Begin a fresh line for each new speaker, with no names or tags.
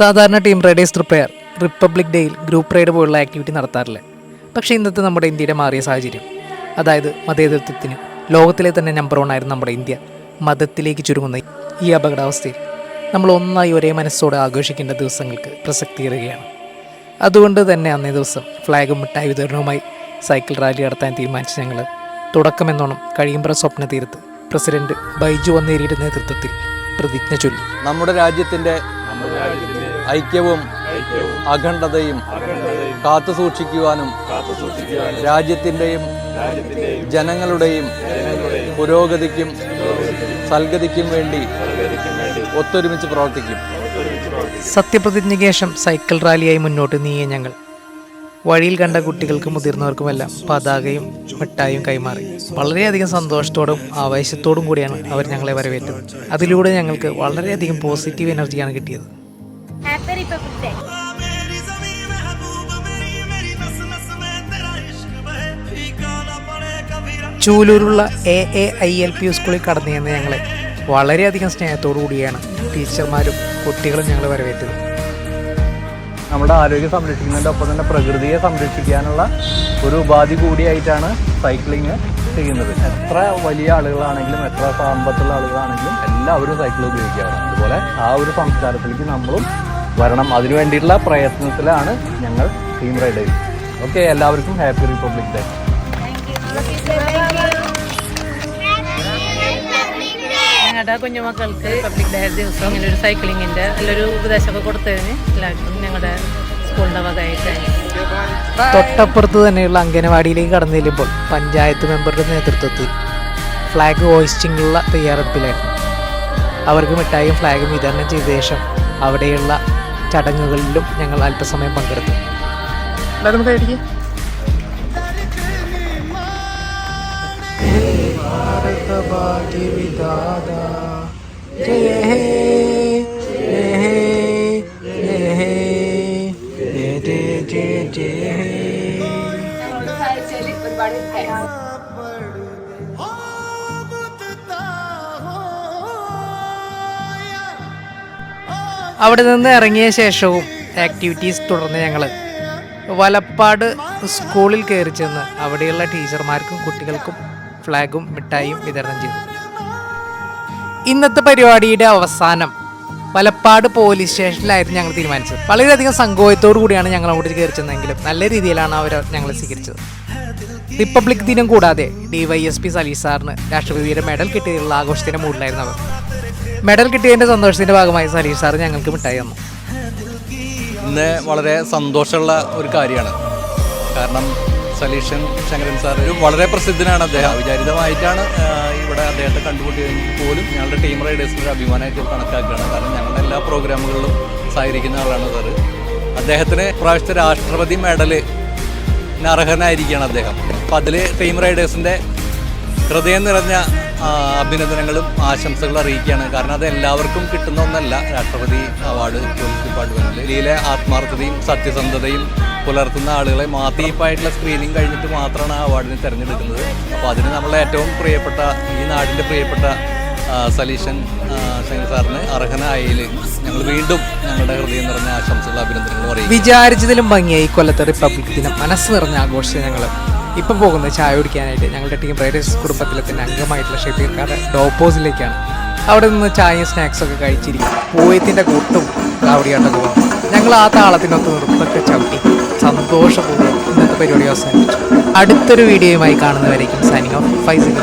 സാധാരണ team riders repair republic ഡേയിൽ group ride പോലുള്ള ആക്ടിവിറ്റി നടത്താറില്ല. പക്ഷേ ഇന്നത്തെ നമ്മുടെ ഇന്ത്യയുടെ മാറിയ സാഹചര്യം അതായത് മതേതൃത്വത്തിന് ലോകത്തിലെ തന്നെ നമ്പർ വൺ ആയിരുന്നു നമ്മുടെ ഇന്ത്യ മതത്തിലേക്ക് ചുരുങ്ങുന്ന ഈ അപകടാവസ്ഥയിൽ നമ്മൾ ഒന്നായി ഒരേ മനസ്സോടെ ആഘോഷിക്കേണ്ട ദിവസങ്ങൾക്ക് പ്രസക്തിയേറുകയാണ് അതുകൊണ്ട് തന്നെ അന്നേ ദിവസം ഫ്ലാഗും മിഠായി വിതരണവുമായി സൈക്കിൾ റാലി നടത്താൻ തീരുമാനിച്ച ഞങ്ങൾ തുടക്കമെന്നോണം കഴിയുമ്പറ സ്വപ്ന തീരത്ത് പ്രസിഡന്റ് ബൈജു വന്നേരിയുടെ നേതൃത്വത്തിൽ പ്രതിജ്ഞ ചൊല്ലി.
നമ്മുടെ രാജ്യത്തിന്റെ ഐക്യവും അഖണ്ഡതയും കാത്തു സൂക്ഷിക്കുവാനും രാജ്യത്തിന്റെയും ജനങ്ങളുടെയും പുരോഗതിക്കും സൽഗതിക്കും വേണ്ടി ഒത്തൊരുമിച്ച് പ്രവർത്തിക്കും.
സത്യപ്രതിജ്ഞയ്ക്ക് ശേഷം സൈക്കിൾ റാലിയായി മുന്നോട്ട് നീങ്ങിയ ഞങ്ങൾ. വഴിയിൽ കണ്ട കുട്ടികൾക്കും മുതിർന്നവർക്കുമെല്ലാം പതാകയും മിഠായും കൈമാറി. വളരെയധികം സന്തോഷത്തോടും ആവേശത്തോടും കൂടിയാണ് അവർ ഞങ്ങളെ വരവേറ്റത്. അതിലൂടെ ഞങ്ങൾക്ക് വളരെയധികം പോസിറ്റീവ് എനർജിയാണ് കിട്ടിയത്.
Happy republic day
ചൂലൂരുള്ള A A I L P സ്കൂളിൽ കടന്നു ചെന്ന ഞങ്ങളെ വളരെയധികം സ്നേഹത്തോടു കൂടിയാണ് ടീച്ചർമാരും കുട്ടികളും ഞങ്ങൾ വരവേറ്റത്.
നമ്മുടെ ആരോഗ്യം സംരക്ഷിക്കുന്നതിന്റെ ഒപ്പം തന്നെ പ്രകൃതിയെ സംരക്ഷിക്കാനുള്ള ഒരു ഉപാധി കൂടിയായിട്ടാണ് സൈക്ലിങ് ചെയ്യുന്നത്. എത്ര വലിയ ആളുകളാണെങ്കിലും എത്ര സാമ്പത്തുള്ള ആളുകളാണെങ്കിലും എല്ലാവരും സൈക്കിൾ ഉപയോഗിക്കാറുണ്ട്. അതുപോലെ ആ ഒരു സംസ്കാരത്തിലേക്ക് നമ്മളും വരണം. അതിനു വേണ്ടിയിട്ടുള്ള പ്രയത്നത്തിലാണ് ഞങ്ങൾ ടീം റൈഡേഴ്സ് ഓക്കെ എല്ലാവർക്കും ഹാപ്പി റിപ്പബ്ലിക് ഡേ
ഞങ്ങളുടെ കുഞ്ഞുമക്കൾക്ക് റിപ്പബ്ലിക് ഡേ ദിവസം ഇങ്ങനെ ഒരു സൈക്ലിങ്ങിന്റെ നല്ലൊരു ഉപദേശമൊക്കെ കൊടുത്തതിന് എല്ലാവർക്കും ഞങ്ങളുടെ സ്കൂളിന്റെ വകയായിട്ട്.
തൊട്ടപ്പുറത്ത് തന്നെയുള്ള അംഗനവാടിയിലേക്ക് കടന്നു ചെല്ലുമ്പോൾ പഞ്ചായത്ത് മെമ്പറുടെ നേതൃത്വത്തിൽ ഫ്ലാഗ് ഹോയിസ്റ്റിംഗുള്ള തയ്യാറെടുപ്പിലായിരുന്നു. അവർക്ക് മിഠായും ഫ്ലാഗും വിതരണം ചെയ്ത ശേഷം അവിടെയുള്ള ചടങ്ങുകളിലും ഞങ്ങൾ അല്പസമയം പങ്കെടുത്തു. അവിടെ നിന്ന് ഇറങ്ങിയ ശേഷവും ആക്ടിവിറ്റീസ് തുടർന്ന് ഞങ്ങൾ വലപ്പാട് സ്കൂളിൽ കയറി ചെന്ന് അവിടെയുള്ള ടീച്ചർമാർക്കും കുട്ടികൾക്കും ഫ്ലാഗും മിഠായിയും വിതരണം ചെയ്തു. ഇന്നത്തെ പരിപാടിയുടെ അവസാനം വലപ്പാട് പോലീസ് സ്റ്റേഷനിലായിരുന്നു ഞങ്ങൾ തീരുമാനിച്ചത്. വളരെയധികം സങ്കോചത്തോടു കൂടിയാണ് ഞങ്ങൾ അങ്ങോട്ട് കയറി ചെന്നെങ്കിലും നല്ല രീതിയിലാണ് അവർ ഞങ്ങളെ സ്വീകരിച്ചത്. റിപ്പബ്ലിക് ദിനം കൂടാതെ ഡി വൈ എസ് പി സലീസാറിന് രാഷ്ട്രപതിയുടെ മെഡൽ കിട്ടിയുള്ള ആഘോഷത്തിന്റെ മൂഡിലായിരുന്നു അവർ. മെഡൽ കിട്ടിയതിന്റെ സന്തോഷത്തിന്റെ ഭാഗമായി സലീഷ് സാർ ഞങ്ങൾക്ക് മിഠായി തന്നു.
ഇന്ന് വളരെ സന്തോഷമുള്ള ഒരു കാര്യമാണ്. കാരണം സലീഷൻ ശങ്കരൻ സാർ ഒരു വളരെ പ്രസിദ്ധനാണ് അദ്ദേഹം. വിചാരിതമായിട്ടാണ് ഇവിടെ അദ്ദേഹത്തെ കണ്ടുമുട്ടിയതെങ്കിൽ പോലും ഞങ്ങളുടെ ടീം റൈഡേഴ്സിന് ഒരു അഭിമാനമായിട്ട് കണക്കാക്കുകയാണ്. കാരണം ഞങ്ങളുടെ എല്ലാ പ്രോഗ്രാമുകളിലും സഹകരിക്കുന്ന ആളാണ് സാർ അദ്ദേഹത്തിന് പ്രാവശ്യത്തെ രാഷ്ട്രപതി മെഡൽ അർഹനായിരിക്കുകയാണ് അദ്ദേഹം. അപ്പം അതിൽ ടീം റൈഡേഴ്സിന്റെ ഹൃദയം നിറഞ്ഞ അഭിനന്ദനങ്ങളും ആശംസകളും അറിയിക്കുകയാണ്. കാരണം അത് എല്ലാവർക്കും കിട്ടുന്ന ഒന്നല്ല. രാഷ്ട്രപതി അവാർഡ് പോലീസ് ഡിപ്പാർട്ട്മെന്റിൽ ഇതിലെ ആത്മാർത്ഥതയും സത്യസന്ധതയും പുലർത്തുന്ന ആളുകളെ മാത്രീപ്പായിട്ടുള്ള സ്ക്രീനിങ് കഴിഞ്ഞിട്ട് മാത്രമാണ് ആ അവാർഡിനെ തിരഞ്ഞെടുക്കുന്നത്. അപ്പോൾ അതിന് നമ്മളെ ഏറ്റവും പ്രിയപ്പെട്ട ഈ നാടിന്റെ പ്രിയപ്പെട്ട സലീഷൻ ശങ്കർ സാറിന് അർഹനായതിൽ ഞങ്ങൾ വീണ്ടും ഞങ്ങളുടെ ഹൃദയം നിറഞ്ഞ ആശംസകളും അഭിനന്ദനങ്ങളും അറിയിക്കും
വിചാരിച്ചതിലും ഭംഗിയായി കൊല്ലത്തെ റിപ്പബ്ലിക് ദിനം മനസ്സ് നിറഞ്ഞ ആഘോഷിച്ച ഞങ്ങൾ ഇപ്പം പോകുന്നത് ചായ കുടിക്കാനായിട്ട് ഞങ്ങളുടെ ടീം റൈഡേഴ്സ് കുടുംബത്തിലെ തന്നെ അംഗമായിട്ടുള്ള ഷെഫീർക്കാരുടെ ഡോപ്പോസിലേക്കാണ് അവിടെ നിന്ന് ചായയും സ്നാക്സ് ഒക്കെ കഴിച്ചിരിക്കും. പൂയത്തിന്റെ കൂട്ടും കാവടിയാട്ടവും ഞങ്ങൾ ആ താളത്തിനൊത്ത് നൃത്തമൊക്കെ ചവിട്ടി. സന്തോഷപൂർവം ഇന്നത്തെ പരിപാടി അവസാനിപ്പിച്ചു. അടുത്തൊരു വീഡിയോയുമായി കാണുന്നവരേക്കും സൈനിങ് ഓഫ് ഫൈസിന്റെ